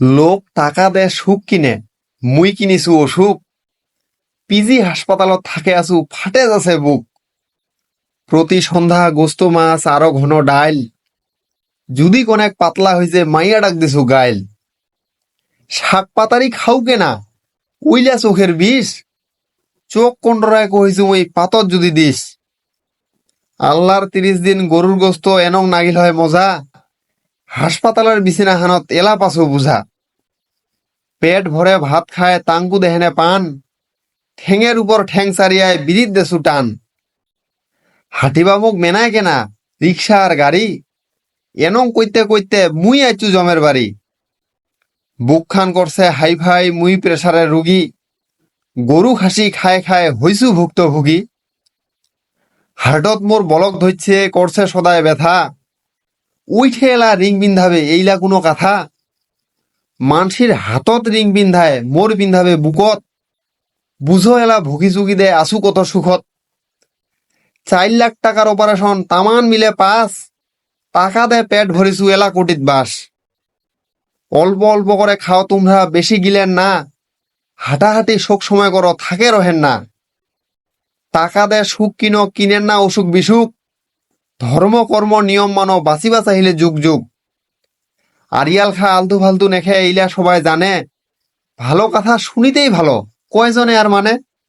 লোক টাকা দে সুখ কিনে, মুই কিনিছো অসুখ। পিজি হাসপাতালত থাকে আছো ফাটে যাচ্ছে বুক। প্রতি সন্ধ্যা গোস্ত মাছ আরও ঘন ডাইল যদি কনেক পাতলা হয়েছে মাইয়া ডাক দিছো গাইল। শাক পাতারি খাও কেনা? উইলা চোখের বিষ। চোখ কোনরায় কইছো ওই পাতত যদি দিস আল্লাহর তিরিশ দিন গরুর গোস্ত এনং নাগিল হয় মজা। হাসপাতালের বিছানাখানত এলা পাছো বুঝা। পেট ভরে ভাত খায় তাঙ্কু দেহেনে পান ঠেঙের উপর ঠ্যাং সারিয়ায় বিরিত দেছু টান। হাঁটিবামুক মেনায় কেনা রিক্সা আর গাড়ি, এনং কইতে কইতে মুই আইচু জমের বাড়ি বুক খান করছে হাই ফাই, মুই প্রেসারের রুগী গরু খাসি খায় খায় হইছু ভুক্তভোগী। হার্টত মোর বলক ধরছে করছে সদায় ব্যথা। উইঠে এলা রিং বিন্ধাবে, এইলা কোনো কথা? মানসির হাতত রিং বিন্ধায় মোর বিন্ধাবে বুকত। বুঝো এলা ভুগি চুগি দে আসু কত সুখত। চার লাখ টাকার অপারেশন তামান মিলে পাস টাকা দে, পেট ভরিছু এলা কোটিত বাস। অল্প অল্প করে খাও, তোমরা বেশি গিলেন না। হাঁটাহাঁটি শোক সময় করো থাকে রহেন না। টাকা দে, সুখ কিনো কিনেন না অসুখ বিসুখ ধর্ম, কর্ম, নিয়ম মানো বাঁচিবা চাহিলে যুগ যুগ। আরিয়াল খা আলতু ফালতু নেখে, এইলা সবাই জানে। ভালো কথা শুনিতেই ভালো। কয়জনে আর মানে?